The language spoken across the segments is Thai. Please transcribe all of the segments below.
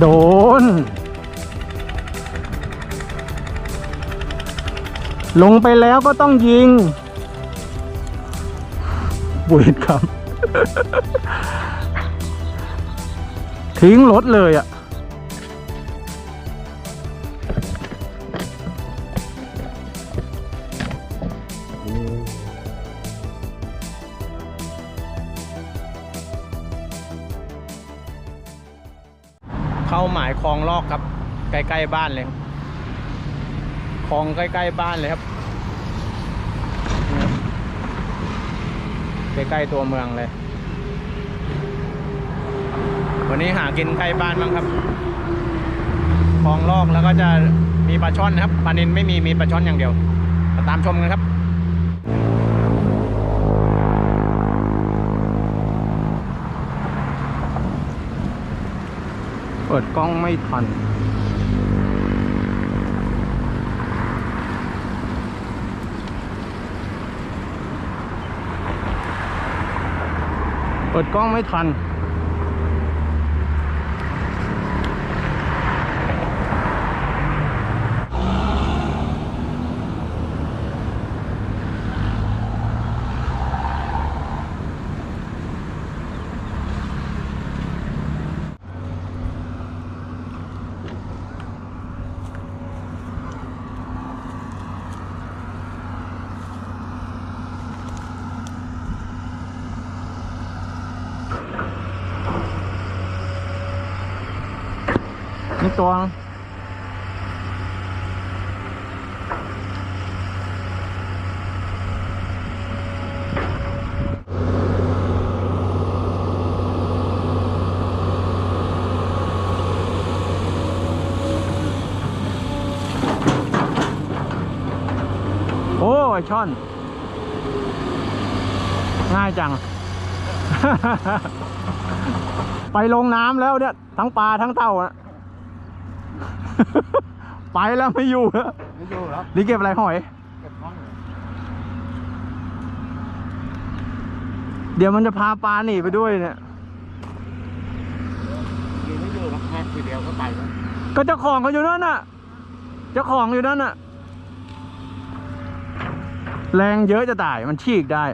โดน ลงไปแล้วก็ต้องยิงบุยครับ ทิ้งรถเลยอะ หมายคลองลอกครับ ใกล้ๆบ้านเลยครับคลองใกล้ๆบ้านเลยครับใกล้ๆตัวเมืองเลย วันนี้หากินใกล้บ้านบ้างครับคลองลอกแล้วก็จะมีปลาช่อนนะครับปลานินไม่มีมีปลาช่อนอย่างเดียวมาตามชมกันครับ เปิดกล้องไม่ทัน เปิดกล้องไม่ทัน นี่ ตัว โอ้ยช่อน ง่ายจัง ไปลงน้ำแล้วเนี่ย ทั้งปลาทั้งเต่าอะ ไปแล้วไม่อยู่แล้วไม่อยู่แล้วนี่เก็บอะไรหอย เก็บห้องเดี๋ยวมันจะพาปลาหนีไปด้วยเนี่ยกินไม่อยู่แล้วแค่ทีเดียวก็ไปแล้วก็เจ้าของเขาอยู่นั่นน่ะ เจ้าของอยู่นั่นน่ะ แรงเยอะจะตายมันฉีกได้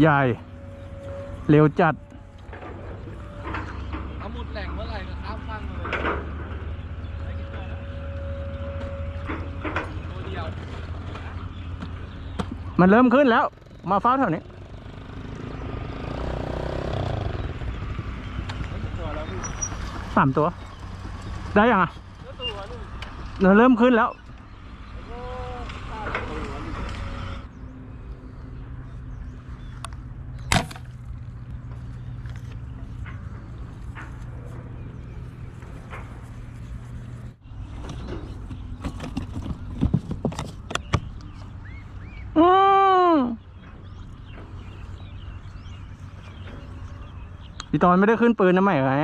ใหญ่ เร็วจัดเอาหมดแหล่งเมื่อไหร่ก็ข้ามฟังเลยตัวเดียวมันเริ่มขึ้นแล้ว มาเฝ้าแถวนี้ ตัวแล้วพี่สามตัว ได้ยังอะ แล้วตัวนี่ เริ่มขึ้นแล้วก็ตาตัวนึง อืม พี่ตอนไม่ได้ขึ้นปืนนะไหมไง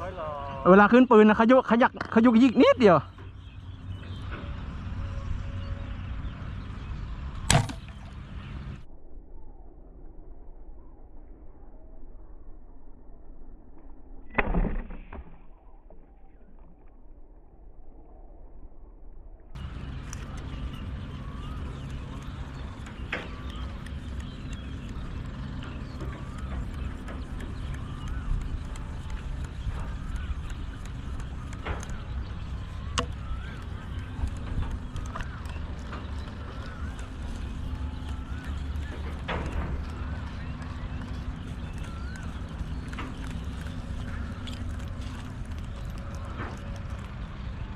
ค่อยรอเวลาขึ้นปืนนะขยุกขยักขยุกยิกนิดเดียว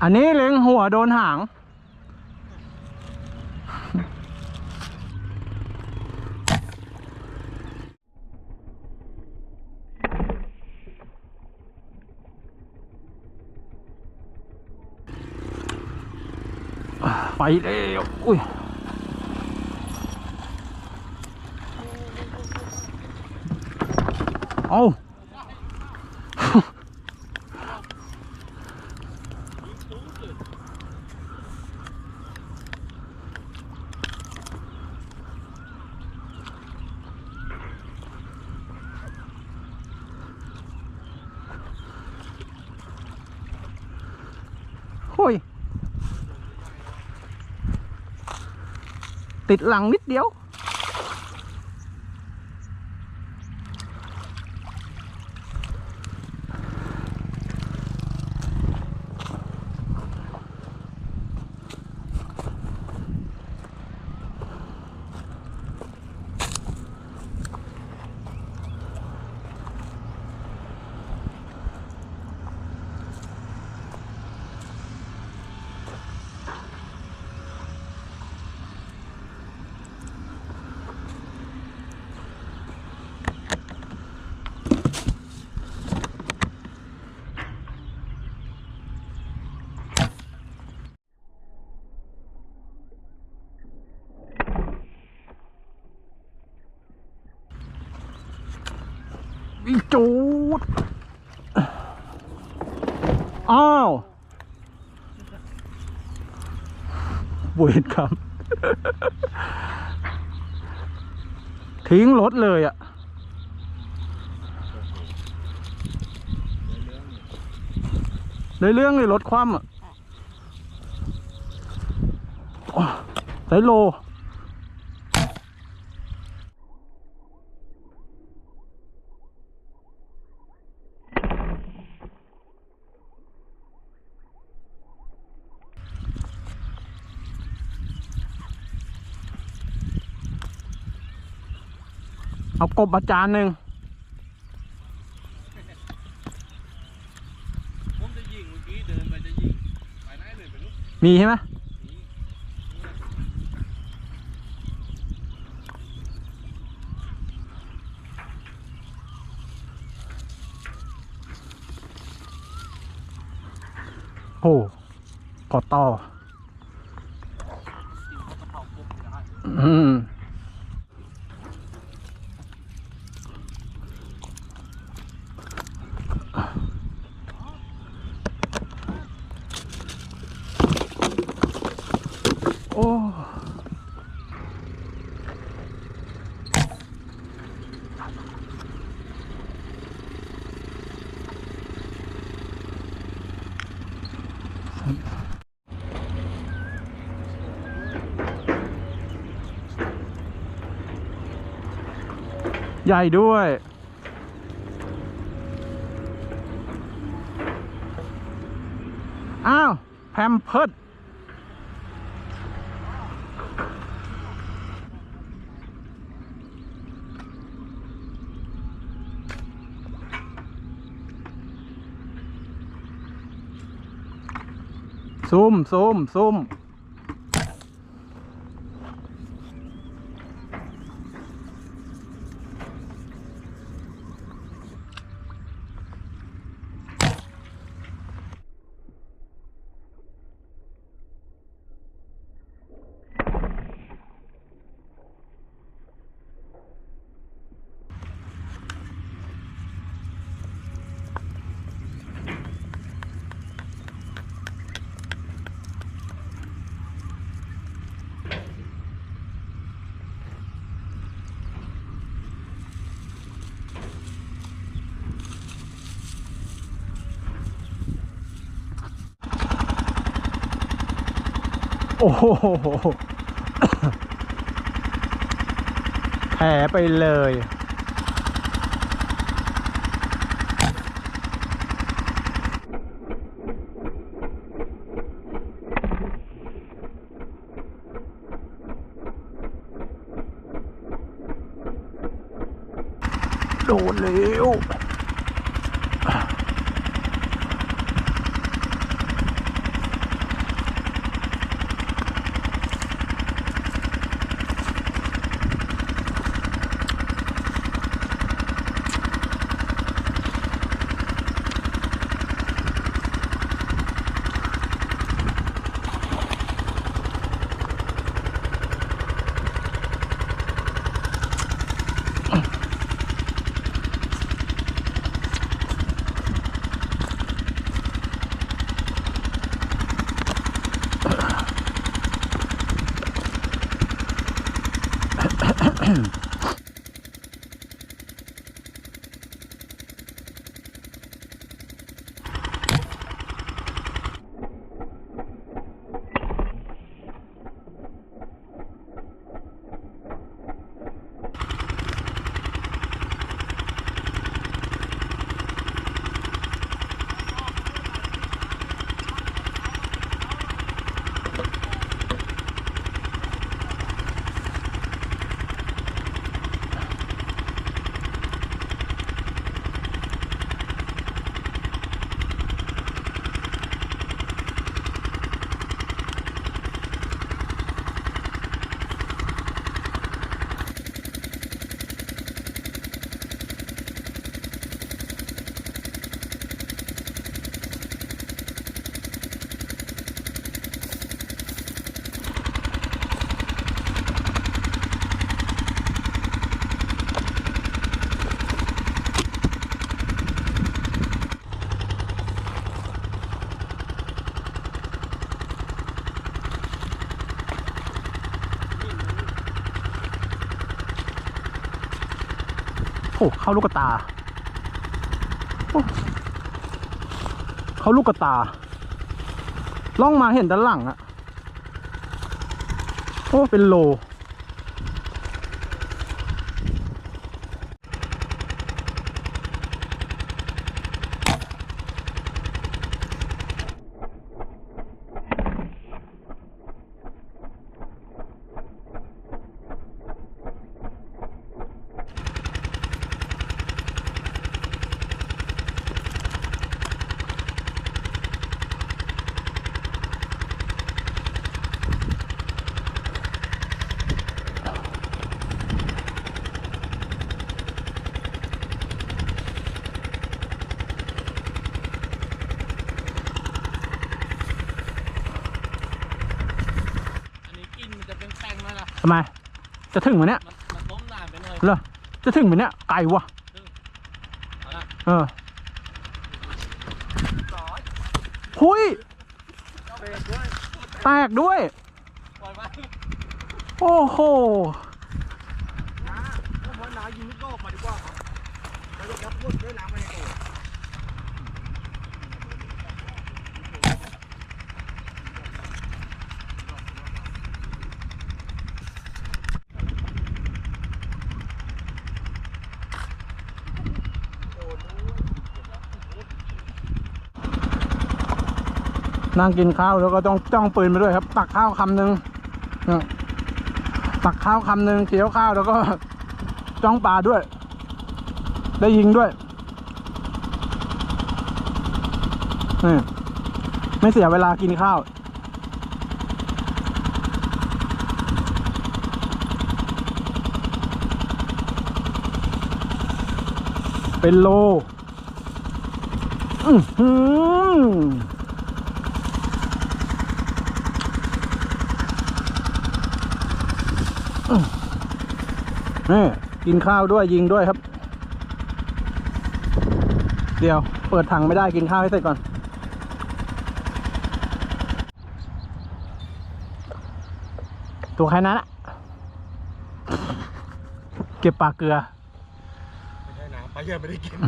อันนี้เล็งหัวโดนหาง ไปเล้วอุ้ยเอา ย ติดหลังนิดเดียว อี จูดอ้าวเวรครับ ทิ้งรถเลยอะเลยเรื่องเลยรถคว่ำอะโอ้สายโล เอากบมาจานหนึ่งผมจะยิงเมื่อกี้เดินไปจะยิงไปไหนเลยไปลูกมีใช่ไหมโอ้กอต่อ กินเขากระเพราปุ๊บได้ อืม โอ้ ใหญ่ด้วย อ้าว แพมเพิร์ดซูมซูมซูม อ้โหแผลไปเลย โดนเร็ว อ้เข้าลูกตาเข้าลูกตา ล่องมาเห็นด้านหลังอะโอ้เป็นโล อันนี้กินมันจะเป็นแป้งไหมล่ะ ทำไม จะถึงไหมเนี่ยมันมันล้มนานไปหน่อยเหรอจะถึงไหมเนี่ยไกลวะเอาละเออหุยแตกด้วย ปล่อยไว้โอ้โห ผมว่านายิงลูกโลกมาดีกว่าครับแล้วก็ยัดพุ่นด้วยน้ำไปในตัว นั่งกินข้าวแล้วก็ต้องจ้องปืนไปด้วยครับ ตักข้าวคำหนึ่งตักข้าวคำหนึ่งเคี้ยวข้าวแล้วก็จ้องปลาด้วย ได้ยิงด้วยนี่ไม่เสียเวลากินข้าวเป็นโล อือ นี่กินข้าวด้วยยิงด้วยครับ เดี๋ยว เปิดถังไม่ได้กินข้าวให้เสร็จก่อน ตัวแค่นั้นอะเก็บปลาเกลือไม่ใช่น้ำปลาเยอะไม่ได้กิน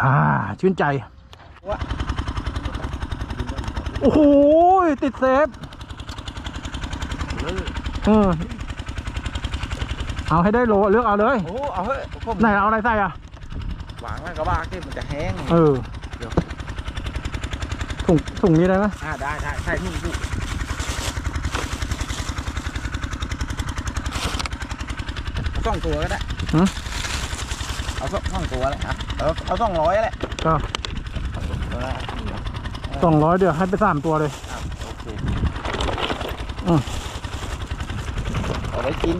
อ่าชื่นใจโอ้โหติดเซฟเออ เอาให้ได้โลเลือกเอาเลยโอ้เอาเฮ้ยผมไหนเอาอะไรใส่อะหวางไว้กระบะที่มันจะแห้งเออเดี๋ยวถุงถุงนี้ได้ไหมอ่าได้ได้ใส่ถุงถุงสองตัวก็ได้หือเอาสองสองตัวเลยครับเอาเอาสองร้อยแหละก็ตัวละสองร้อยเดี๋ยวให้ไปสามตัวเลยครับโอเคอืมเอาไว้กิน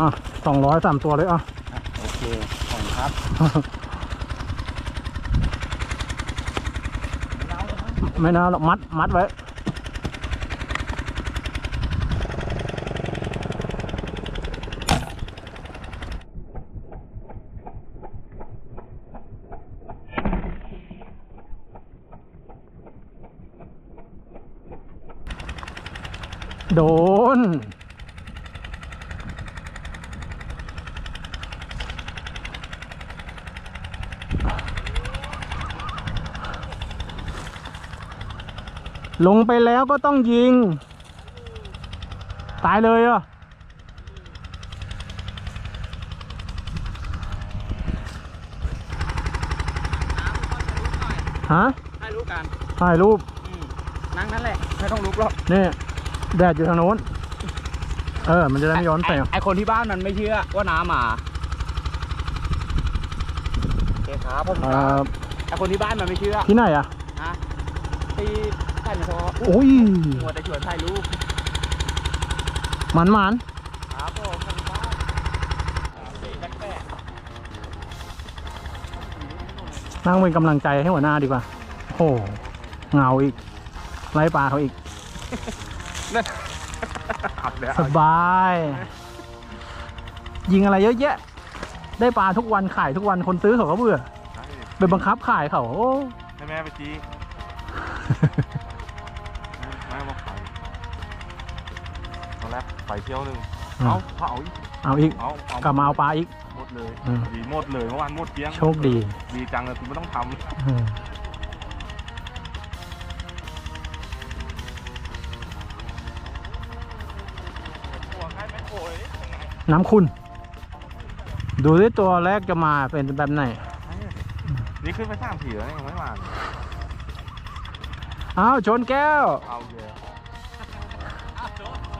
อะสองร้อยสามตัวเลยอะอะโอเคขอบคุณครับไม่น่าหรอกมัดมัดไว้โดน ลงไปแล้วก็ต้องยิง ตายเลยเหรอะฮะให้รู้กันถ่ายรูปนั่งนั่นแหละ ไม่ต้องลุกหรอกนี่แดดอยู่ทางโน้น เออ มันจะได้ไม่ย้อนแสงไอคนที่บ้านมันไม่เชื่อว่าน้ำมาโอเคครับผมเอ่อไอคนที่บ้านมันไม่เชื่อที่ไหนอะนะที่ ท่านพอโอ้ยมัวแต่ชวนถ่ายรูปหมันหมันครับผมคนที่บ้านสีแปลกนั่งเป็นกำลังใจให้หัวหน้าดีกว่า โอ้โหเหงาอีก ไล่ปลาเขาอีกๆอับแล้วสบาย ยิงอะไรเยอะแยะ ได้ปลาทุกวันขายทุกวันคนซื้อเขาก็เบื่อไปบังคับขายเขาโอ้ให้แม่ไปจี้ ไปเที่ยวหนึ่งเอาเขาเอาอีกเอาอีกเอาเอากลับมาเอาปลาอีก หมดเลยอืม ดีหมดเลยเมื่อวานหมดเกลี้ยงโชคดีดีจังเลยคุณไม่ต้องทอืมำตัวใกล้ไม่โอยยังไงน้ำคุณ ดูที่ตัวแรกจะมาเป็นแบบไหนนี่ขึ้นไปสามทีแล้วยังไม่มาอ้าวชนแก้วเอาเยอะ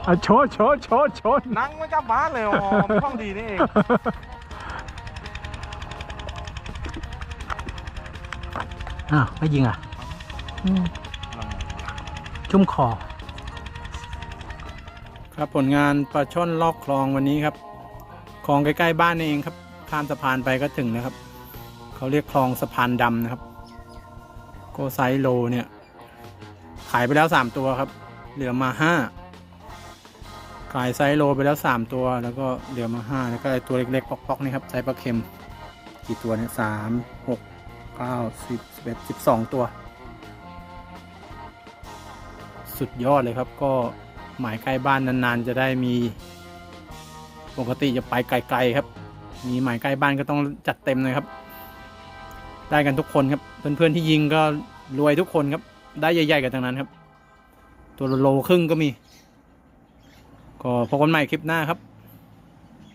เอาชนชนชนชนนั่งไม่กลับบ้านเลยอ๋อไม่ต้องดีนี่เองอ้าวไม่ยิงอะอืมชุ่มคอ ครับผลงานปลาช่อนลอกคลองวันนี้ครับ คลองใกล้ๆบ้านนี่เองครับ ข้ามสะพานไปก็ถึงนะครับ เขาเรียกคลองสะพานดำนะครับ โกไซโลเนี่ย ขายไปแล้วสามตัวครับ เหลือมาห้า ขายไซโลไปแล้วสามตัว แล้วก็เหลือมาห้าแล้วก็ไอตัวเล็กๆ ปอกๆนี่ครับไซส์ปลาเค็ม กี่ตัวเนี่ยสามหกเก้าสิบสิบเอ็ดสิบสองตัว สุดยอดเลยครับก็หมายใกล้บ้านนานๆ จะได้มี ปกติจะไปไกลๆครับ มีหมายใกล้บ้านก็ต้องจัดเต็มเลยครับ ได้กันทุกคนครับ เพื่อนๆที่ยิงก็รวยทุกคนครับ ได้ใหญ่ๆกันทั้งนั้นครับ ตัวโลครึ่งก็มี ก็พบกันใหม่คลิปหน้าครับ